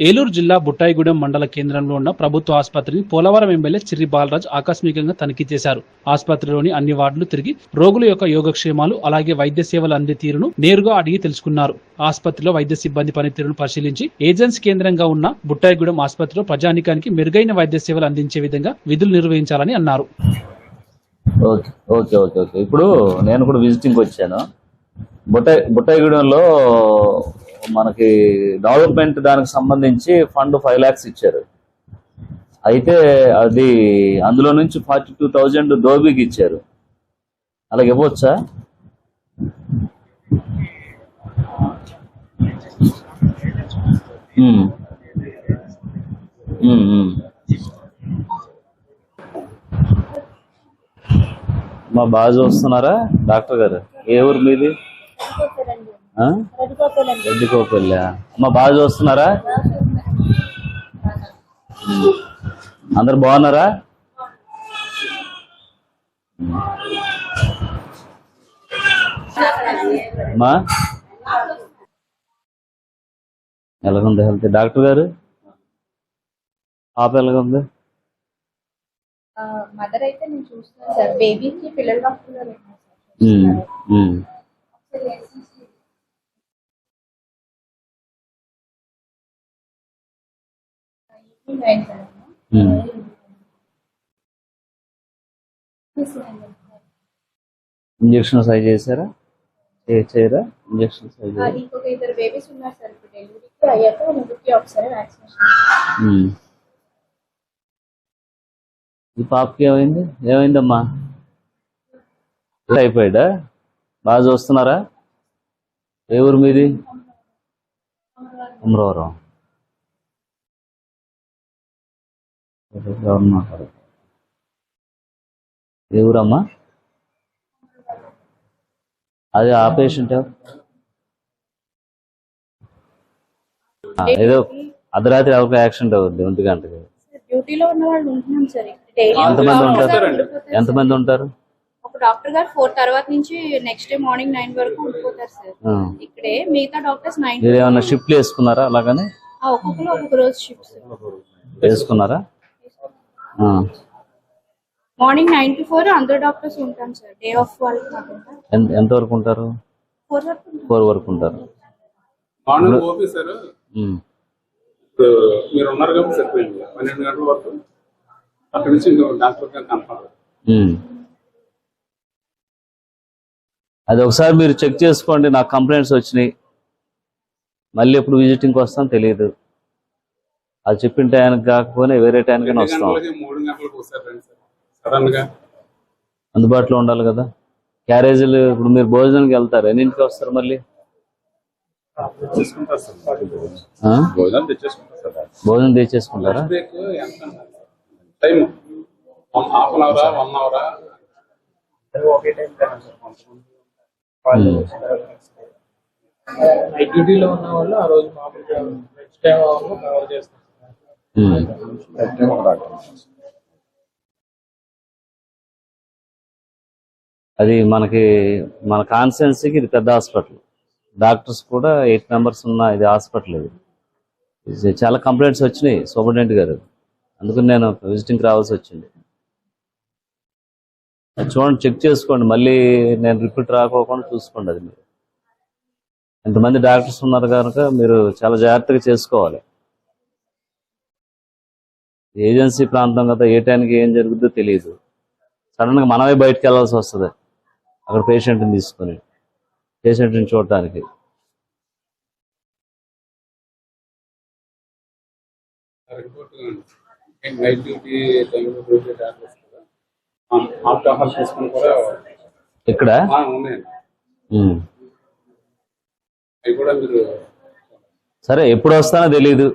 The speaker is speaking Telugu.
ఏలూరు జిల్లా బుట్టాయిగూడెం మండల కేంద్రంలో ఉన్న ప్రభుత్వ ఆసుపత్రిని పోలవరం ఎమ్మెల్యే చిర్రి బాలరాజ్ ఆకస్మికంగా తనిఖీ చేశారు. ఆసుపత్రిలోని అన్ని వార్డులు తిరిగి రోగుల యొక్క యోగక్షేమాలు అలాగే వైద్య సేవలు అందే తీరును నేరుగా అడిగి తెలుసుకున్నారు. ఆసుపత్రిలో వైద్య సిబ్బంది పనితీరును పరిశీలించి ఏజెన్సీ కేంద్రంగా ఉన్న బుట్టాయిగూడెం ఆసుపత్రిలో ప్రజానికానికి మెరుగైన వైద్య సేవలు అందించే విధంగా విధులు నిర్వహించాలని అన్నారు. Okay okay okay okay. ఇప్పుడు నేను కూడా విజిటింగ్ వచ్చాను. బుట్టాయి బుట్టాయిగూడెంలో మనకి డెవలప్మెంట్ దానికి సంబంధించి ఫండ్ ఫైవ్ ల్యాక్స్ ఇచ్చారు. అయితే అది అందులో నుంచి ఫార్టీ టూ థౌజండ్ దోబీకి ఇచ్చారు. అలాగే ఇవ్వచ్చా మా బాగా చూస్తున్నారా డాక్టర్ గారు ఏ ఊరు మీది? ఆ? రెడ్డికోపల్లి అమ్మ బాగా చూస్తున్నారా. అందరు బాగున్నారా. అమ్మా? ఎలాగుంది హెల్త్? డాక్టర్ గారు? పాప ఎలాగుంది? మదర్ అయితే నేను చూస్తున్నాను సార్. బేబీకి పిల్లల డాక్టర్ ఉమ్. ఇంజక్షన్స్ అవి చేశారా? చేయరా? ఇంజక్షన్స్ అవి చేయరా? ఇంకొక ఇద్దరు బేబీస్ ఉన్నారు సార్ ఇప్పుడు డెలివరీకి అయ్యాక ముగ్గురికి ఒకసారి వ్యాక్సినేషన్ ఉమ్. ఈ పాపకి ఏమైంది? ఏమైందమ్మా? అయిపోయాడా? బాగా చూస్తున్నారా? ఏ ఊరు మీది? అమరవరం. ఏ ఊరమ్మా అది ఆ పేషెంట్ ఏదో అర్ధరాత్రి ఎవరికి యాక్సిడెంట్ అవుద్ది ఒంటి గంటకి. డ్యూటీలో ఉన్న వాళ్ళు ఉంటున్నాం సార్. డైలీ ఎంతమంది ఉంటారు? ఎంతమంది ఉంటారు? ఒక డాక్టర్ గారు ఫోర్ తర్వాత నుంచి నెక్స్ట్ డే మార్నింగ్ నైన్ వరకు ఉండిపోతారు సార్. ఇక్కడే మిగతా డాక్టర్స్ నైన్ ఏమైనా షిఫ్ట్లు వేసుకున్నారా అలాగని? ఒక్కొక్కరు ఒక్కొక్క రోజు షిఫ్ట్స్ వేసుకున్నారా. మార్నింగ్ నైన్ టు ఫోర్ అందరు డాక్టర్స్ ఉంటాం సార్. డే ఆఫ్ వాళ్ళకి కాకుండా. ఎంత- ఎంతవరకు ఉంటారు? ఫోర్ వరకు ఉంటాం. ఫోర్ వరకు ఉంటారు. Morning OP sir. ఉమ్. ఇప్పుడు మీరు ఉన్నారు కాబట్టి సరిపోయింది పన్నెండు గంటల వరకు. అక్కడి నుంచి ఇంకో డాక్టర్ గారు కనపడరు ఉమ్. అది ఒకసారి మీరు చెక్ చేసుకోండి. నాకు కంప్లైంట్స్ వచ్చినాయి. మళ్ళీ ఎప్పుడు విజిటింగ్కి వస్తాం తెలియదు. అది చెప్పిన టైంకి కాకపోయినా వేరే రెండు వస్తాం. అందుబాటులో ఉండాలి కదా. క్యారేజీలు ఇప్పుడు మీరు భోజనానికి వెళ్తారు? ఎన్నింటికి వస్తారు మళ్ళీ? భోజనం తెచ్చేసుకుంటారు నైట్ డ్యూటీలో ఉన్న వాళ్ళు ఆ రోజు మామూలుగా నెక్స్ట్ టైం కవర్ చేస్తారు. ఉమ్. Hmm. అది మనకి మన కాన్సెన్సీకి ఇది పెద్ద హాస్పిటల్. డాక్టర్స్ కూడా ఎయిట్ మెంబర్స్ ఉన్న ఇది హాస్పిటల్ ఇది. ఇది చాలా కంప్లైంట్స్ వచ్చినాయి సూపరింటెండెంట్ గారు. అందుకని నేను విజిటింగ్కి రావాల్సి వచ్చింది. అది చూడండి చెక్ చేసుకోండి. మళ్ళీ నేను రిపీట్ రాకోకుండా చూసుకోండి అది మీరు. ఎంతమంది డాక్టర్స్ ఉన్నారు కనుక మీరు చాలా జాగ్రత్తగా చేసుకోవాలి. ఏజెన్సీ ప్రాంతం కదా ఏ టైంకి ఏం జరుగుతుందో తెలియదు సడన్గా మనమే బయటకు వెళ్ళాల్సి వస్తుంది. అక్కడ పేషెంట్ని తీసుకొని పేషెంట్ని చూడటానికి. ఇక్కడ సరే ఎప్పుడు వస్తానో తెలియదు